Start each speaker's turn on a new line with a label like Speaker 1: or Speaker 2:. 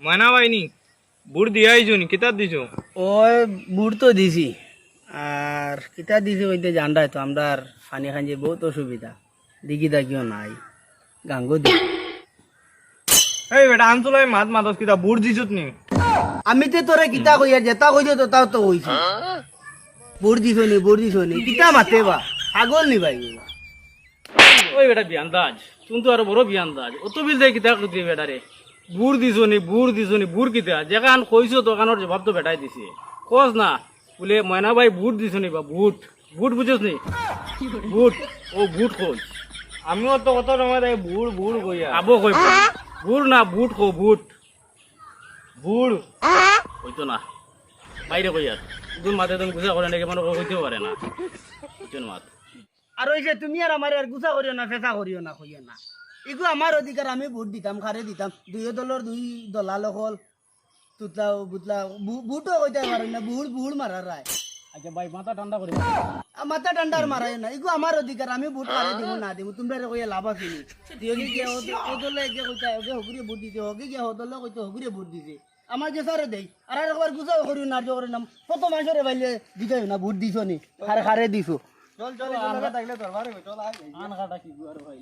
Speaker 1: মানা পাইনি বুট দিয়া আইছো নি কিতাব দিছো?
Speaker 2: ওই বুট তো দিছি। আর কিতা দিছি ওইতে জানডাই তো আমরা পানি খাঞ্জে বহুত অসুবিধা। দিঘি দাগিও নাই গাঙ্গো দি।
Speaker 1: এই বেটা আনচলাই মাত মাতস বুট দিছত নি?
Speaker 2: আমি তো তোরে কিতা কইয়া যেতা কইছো তো তাও তো কইছি। বুট দিছো নি বুট দিছো নি কিতা মাতে বা? ছাগল নি ভাই
Speaker 3: ওই বেটা বিয়ান্দাজ তুমি তো আরও বড় বিয়ান্দাজ। অত বিল দেয় কিতা করতে বেটা রে বুড় দিছো নি বুড় দিছো নি বুড় কিতা যেখান কইছো তো কানোর জবাব তো বেটাই দিছে। কস না বলে ময়না ভাই বুট দিছো নি বা বুট? বুট বুঝছ নি? বুট। ও বুট কই
Speaker 1: আমিও তো কত সময় তাই বুড় বুড় কইয়া।
Speaker 3: আবো কই বুট। না বুট কো বুট।
Speaker 1: বুড়
Speaker 3: হইতো না। বাইরে কই আর দুন মাথে তুমি গুছা করে নাকি মনে কইতেও পারে না। মাত
Speaker 2: আর ওই যে তুমি আর আমার আর গুছা করিও না ফেসা করিও না কইও না। এগু আমার অধিকার আমি ভোট দিতাম খারে দিতাম। দুই দলের দুই দলাল হল তুতলাও বুতলাও বুটও কইতে পারে না বুড় বুড় মারার রায়
Speaker 3: আচ্ছা ভাই মাথা ঠান্ডা করে
Speaker 2: আর মাথা ঠান্ডার মারাই না এগু আমার অধিকার আমি ভোট কারে দিব না দিব তোমরা কইয়া লাভ আছে নি? দিওগি গিয়া ও দলে একে কইতা ওকে হগুরে ভোট দিতে হগে গিয়া ও দলে কইতে হগুরে ভোট দিছে। আমার যে সারে দেই আর আর একবার গুছাও না জোরে নাম কত মানুষের বাইলে দিতে না ভোট দিছো নি? খারে খারে দিছো।
Speaker 1: চল চল থাকলে দরবারে চল
Speaker 3: আন কাটা কি আর ভাই